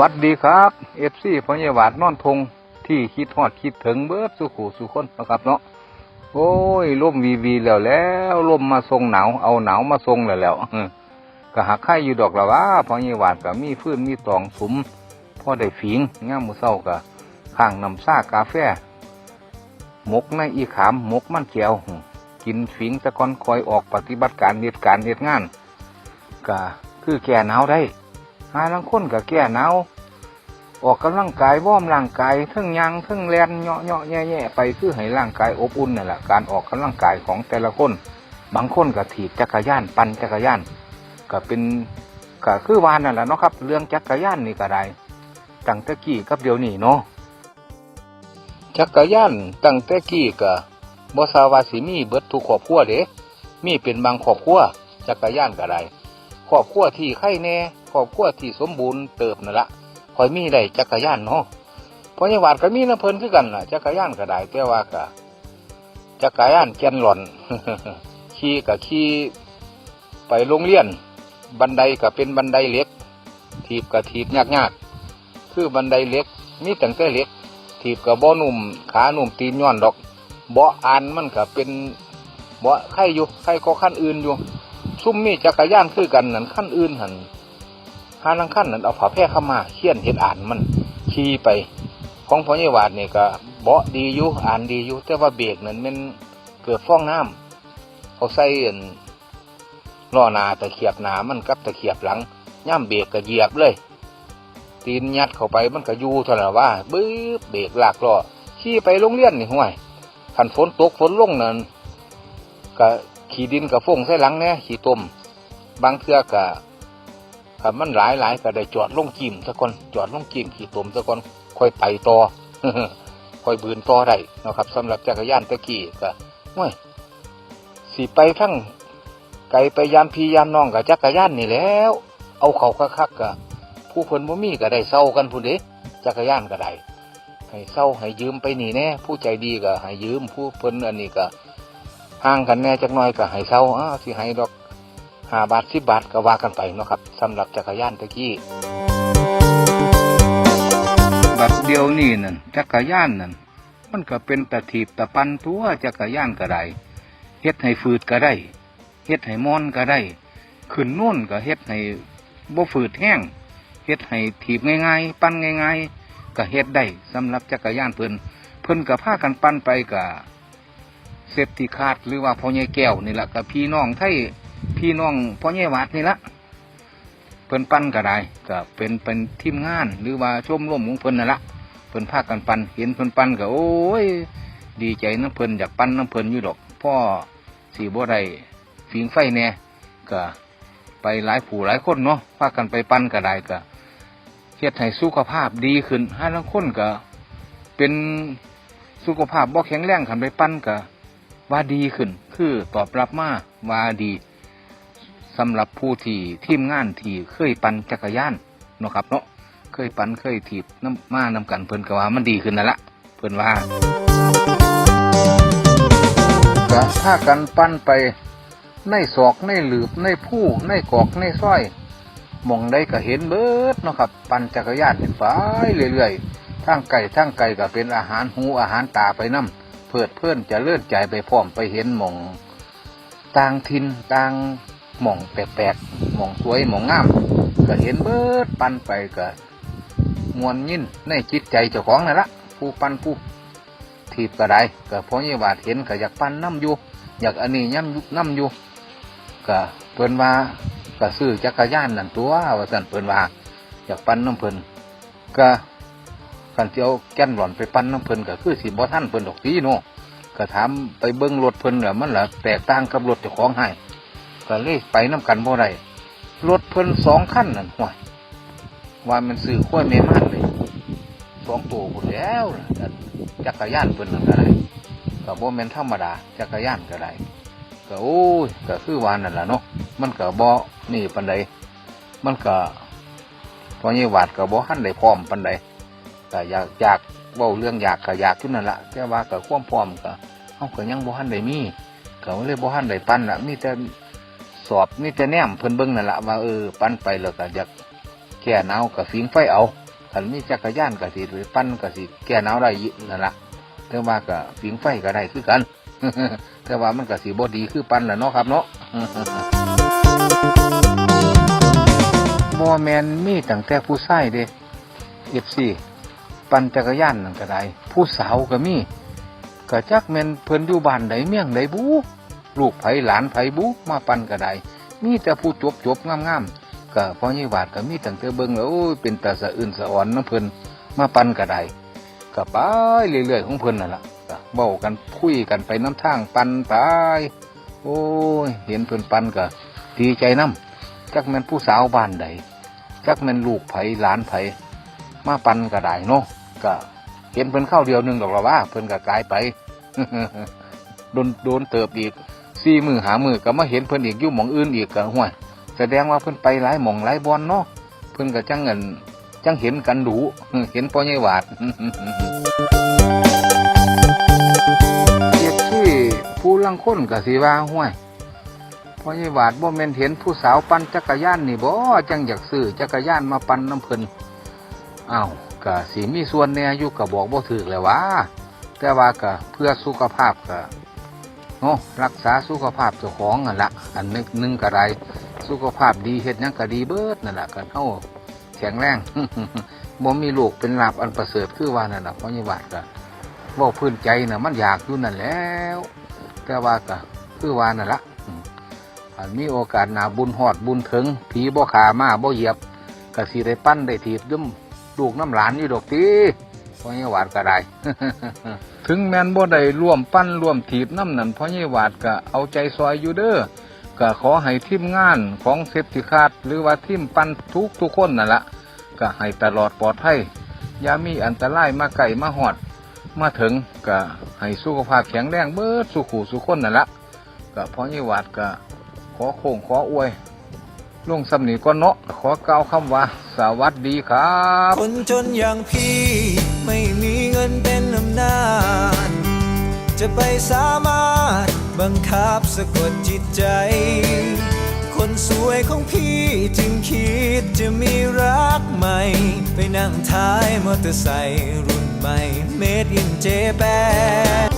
วัสดีครับเอฟซีพญาวาดนอนทงที่คิดฮอดคิดถึงเบิดสุขูสุคนนะครับเนาะโอ้ยลมวีวีแล้วแล้วลมมาทรงหนาวเอาหนาวมาทรงแล้วแล้วก็หักไข่อยู่ดอกละว่าพญาวาดก็มีฟื้นมีตองสุมพ่อได้ฝีงง่ามมือเศร้าก็ข้างนำซ่ากาแฟหมกในอีขามหมกมันเขียวกินฝีงตะกอนคอยออกปฏิบัติการเหตุการเหตุงานก็คือแก่หนาวได้ หาลังคนก็แก้หนาวออกกำลังกายว่อมร่างกายทั้งยางทั้งแลนเหาะเหาะแย่แย่ๆไปคือให้ร่างกายอบอุ่นนั่นแหละการออกกำลังกายของแต่ละคน บางคนก็ถีบจักรยานปั่นจักรยานก็เป็นก็คือวานนั่นแหละเนาะครับ เรื่องจักรยานนี่ก็ได้ตั้งแต่กี้กับเดี๋ยวนี้เนาะจักรยานตั้งแต่กี้ก็บ่ทราบว่าสิมีเบิดทุกครอบครัวเด้มีเป็นบางครอบครัวจักรยานก็ได้ ครอบครัวที่ไข่แน่ครอบครัวที่สมบูรณ์เติบนั่นละคอยมีได้จักรยานเนาะเพราะยาวาดก็มีน้ำเพลินคือกันล่ะจักรยานก็ได้แต่ว่าก็จักรยานแกนหล่อนขี่ก็ขี่ไปโรงเรียน บันไดก็เป็นบันไดเล็ก ถีบก็ถีบยากๆคือบันไดเล็กมีตั้งแต่เล็ก ถีบกับบ่หนุ่มขาหนุ่มตีนย้อนดอกเบาะอันมันก็เป็นเบาไข่อยู่ไข่ก็ขั้นอื่นอยู่ ซุ่มมีจักรยานคือกันนั่นขั้นอื่นหันหาลังขั้นนั่นเอาผ้าแพร่เข้ามาเขียนเห็ดอ่านมันขี่ไป ของพอยี่วาดเนี่ยก็เบาดีอยู่อ่านดีอยู่แต่ว่าเบรกนั่นมันเกิดฟ้องน้ำเขาใส่อั่นล้อนาตะเขียบหนามันกับตะเขียบหลังย่ำเบรกก็เหยียบเลย ตีนยัดเข้าไปมันก็อยู่เท่านั้นว่าบื้อเบรกหลากล้อขี่ไปโรงเรียนนี่ห่วยขันฝนตกฝนลงนั่นก็ ขี่ดินกับฟงใส่หลังเนี่ยขี่ต้มบางเทื่อก็ถ้ามันหลายหลายก็ได้จอดลงกิมซะก่อนจอดลงกิมขี่ต้มซะก่อนค่อยไปต่อค่อยบืนต่อได้นะครับสำหรับจักรยานตะกี้ก็ห่วยสิไปทั้งไกลไปยามพี่ยามน้องกับจักรยานนี่แล้ว เอาเขาคักๆก็ผู้เพิ่นบ่มีก็ได้เศร้ากันผู้เด้จักรยานก็ได้ให้เศร้าให้ยืมไปนี่แน่ผู้ใจดีก็ให้ยืมผู้เพิ่นอันนี้ก็ ห่างกันแน่จักหน่อยก็ให้เศร้าอ้าสิให้ดอกห้าบาทสิบบาทก็ว่ากันไปเนาะครับสำหรับจักรยานตะกี้บัดเดียวนี่นั่นจักรยานนั่นมันก็เป็นตะถีบตะปันตัวจักรยานก็ได้เฮ็ดให้ฟืดก็ได้เฮ็ดให้มอนก็ได้ ขึ้นโน่นก็เฮ็ดให้บ่ฟืดแห้งเฮ็ดให้ถีบง่าย ๆ ปั้นง่าย ๆ ก็เฮ็ดได้สำหรับจักรยานเพิ่นเพิ่นก็พากันปั้นไปก็ เซฟที่คาดหรือว่าพ่อใหญ่แก้วนี่แหละกับพี่น้องไทยพี่น้องพ่อใหญ่วัดนี่ละเพิ่นปั้นก็ได้ก็เป็นเป็นทีมงาน หรือว่าชมรมของเพิ่นนั่นละเพิ่นพากันปั้นเห็นเพิ่นปั้นก็โอ้ย ดีใจน้ำเพิ่นอยากปั้นน้ำเพิ่นอยู่ดอกพ่อสีบ่ได้ฝีงไฟแน่ก็ไปหลายผู้หลายคนเนาะพากันไปปั้นก็ได้ก็เฮ็ดให้สุขภาพดีขึ้นห้าลังคนก็เป็นสุขภาพบ่แข็งแรงขันไปปั้นก็ ว่าดีขึ้น คือตอบรับมาว่าดีสำหรับผู้ที่ทีมงานที่เคยปั่นจักรยานเนาะครับเนาะเคยปั่นเคยถีบน้ำมานำกันเพิ่นก็ว่ามันดีขึ้นนั่นละเพิ่นว่าก็ถ้ากันปั่นไปในศอกในหลืบในผู้ในกอกในซ้อยมองได้ก็เห็นเบิดเนาะครับ ปั่นจักรยานไปเรื่อยๆทั้งไก่ทั้งไก่ก็เป็นอาหารหูอาหารตาไปน้ำ เพื่อเพื่อนจะเลื่อนใจไปพร้อมไปเห็นหมองต่างทินต่างหม่องแปลกๆหม่องสวยหม่องงามก็เห็นเบิดปันไปก็มวนยินในจิตใจเจ้าของนั่นละผู้ปันผู้ถีบก็ได้ก็เพราะยี่บาดเห็นก็อยากปันน้ำอยู่อยากอันนี้ย่ำน้ำอยู่ก็เพิ่นว่าก็ซื้อจักรยานนั่นตัวว่าสั่นเพิ่นว่าอยากปันน้ำเพิ่นก็ กันที่เอาแก้นหล่อนไปปั้นน้ำเพลินก็คือสิบ่ท่านเพลินดอกตีเนาะก็ถามไปเบิ้งรถเพลินเนี่ยมันละแตกต่างกับรถเจ้าของให้ก็เลยไปน้ำกันบ่ได้รถเพลินสองคันนั่นห่วยว่ามันซื้อขั้วยเมมานเลยสองตัวหมดแล้วล่ะจักรยานเพลินนั่นก็ได้ก็บ่แม่นธรรมดาจักรยานก็ได้ก็โอ้ยก็คือวานนั่นแหละเนาะมันก็บ่นี่ปานใดมันก็พอยี่หวาดก็บ่ทันได้พร้อมปานใด ก็อยากอยากเว้าเรื่องอยากก็อยากขึ้นนั่นละแต่ว่าก็ความพร้อมก็เฮาก็ยังบ่ทันได้มีก็เลยบ่ทันได้ปั้นละมีแต่สอบมีแต่แนมเพิ่นเบิ่งนั่นละว่าเออปั้นไปแล้วก็อยากแก้หนาวก็ฟิงไฟเอาคันมีจักรยานก็สิไปปั่นก็สิแก้หนาวได้ยู่นั่นละแต่ว่าก็ผิงไฟก็ได้คือกันแต่ว่ามันก็สิบ่ดีคือปั่นแหละเนาะครับเนาะบ่แมนมีตั้งแต่ผู้ชายเด้เอฟซี ปั่นจักรยานนั่นก็ได้ผู้สาวก็มีก็จักแม่นเพิ่นอยู่บ้านใดเมี่ยงใดบูลูกไผหลานไผบูมาปั่นก็ได้มีแต่ผู้จบจบงามๆก็พอยี่บาทก็มีตั้งแต่เบิ่งแล้วโอ้ยเป็นตาสะอื่นสะอ่อนน้ำเพิ่นมาปั่นก็ได้ก็ไปเรื่อยๆของเพิ่นนั่นล่ะก็เว้ากันคุยกันไปน้ำทางปั่นไปโอ้ยเห็นเพิ่นปั่นก็ดีใจนํจักแม่นผู้สาวบ้านใดจักแม่นลูกไผหลานไผมาปั่นก็ได้เนาะ ก็เห็นเพิ่นเข้าวเดียวหนึ่งดอกละว่าเพิ่นก็กลายไปโดนโดนเติบอีกสี่มือหามือก็มาเห็นเพิ่นอีกอยู่หมองอื่นอีกก็ห่วยแสดงว่าเพิ่นไปหลายหมองหลายบอนเนาะเพิ่นก็จังเงินจังเห็นกันดูเห็นพ่อใหญ่หวาดเรียกชื่อผู้ลังคนก็สิว่าห่วยพ่อใหญ่หวาดบ่แม่นเห็นผู้สาวปั่นจักรยานนี่บ่จังอยากซื้อจักรยานมาปั่นน้ำเพิ่นอ้าว ก็สิมีส่วนแน่อยู่ก็บบอกบ่ถูกแหล้วว่าแต่ว่าก็เพื่อสุขภาพก็เนาะรักษาสุขภาพเจ้าของนั่นละอันนึงหนึงก็ได้สุขภาพดีเฮ็ดยังก็ดีเบิดนั่นแหละกันเฮาแข็งแรงบ่มีลูกเป็นลาบอันประเสริฐคือว่านั่นน่ะเพ่อใหญ่หวาดก็เว้าพื้นใจน่ะมันอยากอยู่นั่นแล้ว แต่ว่าก็คือว่านั่นละอันมีโอกาสหนาบุญหอดบุญถึงผีบ่ขามาบ่เหยียบกะสิได้ปั้นได้ถีบดึม ลูกน้ำหลานอยู่ดอกตีพ่อยี่หวาดก็ได้ ถึงแม่นบ่ได้ร่วมปั้นร่วมถีบน้ำนั่นพ่อยี่หวาดก็เอาใจซอยอยู่เด้อก็ขอให้ทีมงานของเซฟติคาดหรือว่าทีมปั้นทุกทุกคนนั่นละก็ให้ตลอดปลอดภัยอย่ามีอันตรายมาไก่มาหอด มาถึงก็ให้สุขภาพแข็งแรงเบิดสุขูสุขคนนั่นละก็พ่อยี่หวาดก็ขอโค้งขออวย ลุงสำนีก็เนาะขอกล่าวคำว่า สวัสดีครับ คนจนอย่างพี่ไม่มีเงินเป็นอำนาจ จะไปสามารถบังคับสะกดจิตใจ คนสวยของพี่จึงคิดจะมีรักใหม่ ไปนั่งท้ายมอเตอร์ไซค์รุ่นใหม่ Made in Japan